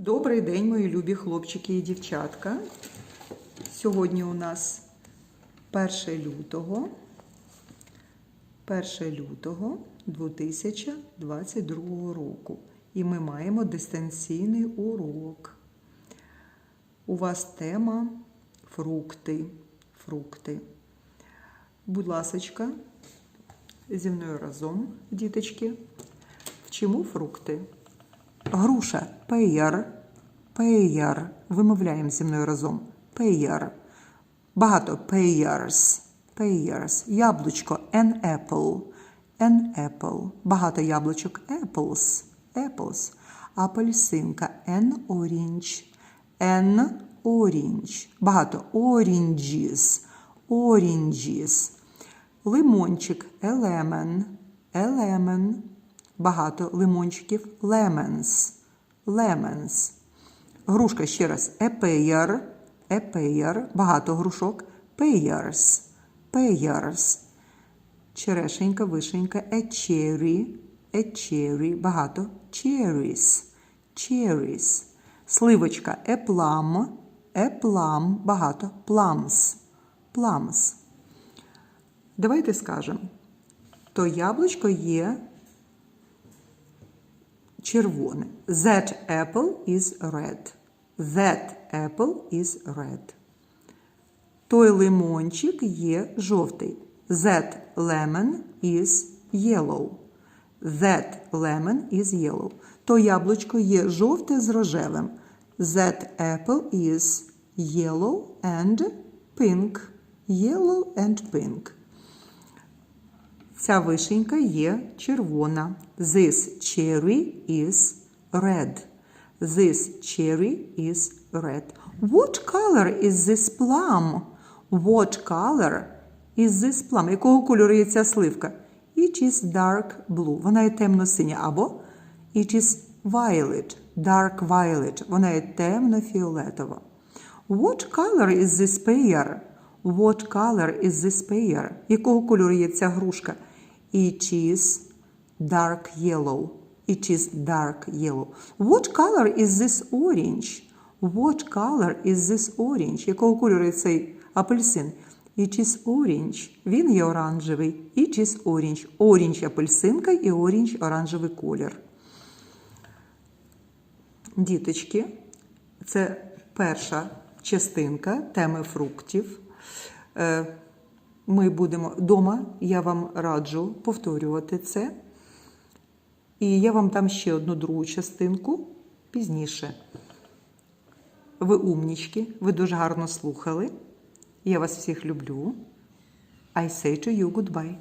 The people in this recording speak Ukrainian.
Добрий день, мої любі хлопчики і дівчатка. Сьогодні у нас 1 лютого. 1 лютого 2022 року. І ми маємо дистанційний урок. У вас тема фрукти. Фрукти. Будь ласочка, зі мною разом, діточки, вчимо фрукти. Груша pear, pear. Вимовляємо зі мною разом. Pear. Багато pears, pears. Яблучко an apple, an apple. Багато яблучок apples, apples. Апельсинка an orange, an orange. Багато oranges, oranges. Лимончик a lemon, a lemon. Багато лимончиків lemons, lemons. Грушка ще раз a pear, a pear. Багато грушок pears, pears. Черешенька, вишенька a cherry, a cherry. Багато cherries, cherries. Сливочка a plum, a plum. Багато plums, plums. Давайте скажемо. То яблучко є червоне. That apple is red. That apple is red. Той лимончик є жовтий. That lemon is yellow. That lemon is yellow. То яблучко є жовте з рожевим. That apple is yellow and pink. Yellow and pink. Ця вишенька є червона. This cherry is red. This cherry is red. What color is this plum? What color is this plum? Якого кольору є ця сливка? It is dark blue. Вона є темно-синя. Або it is violet. Dark violet. Вона є темно-фіолетова. What color is this pear? What color is this pear? Якого кольору є ця грушка? It is dark yellow. It is dark yellow. What color is this orange? What color is this orange? Якого кольору цей апельсин? It is orange. Він є оранжевий. It is orange. Orange – апельсинка і orange – оранжевий колір. Діточки, це перша частинка теми фруктів. Ми будемо вдома, я вам раджу повторювати це. І я вам дам ще одну другу частинку пізніше. Ви умнічки, ви дуже гарно слухали. Я вас всіх люблю. I say to you goodbye.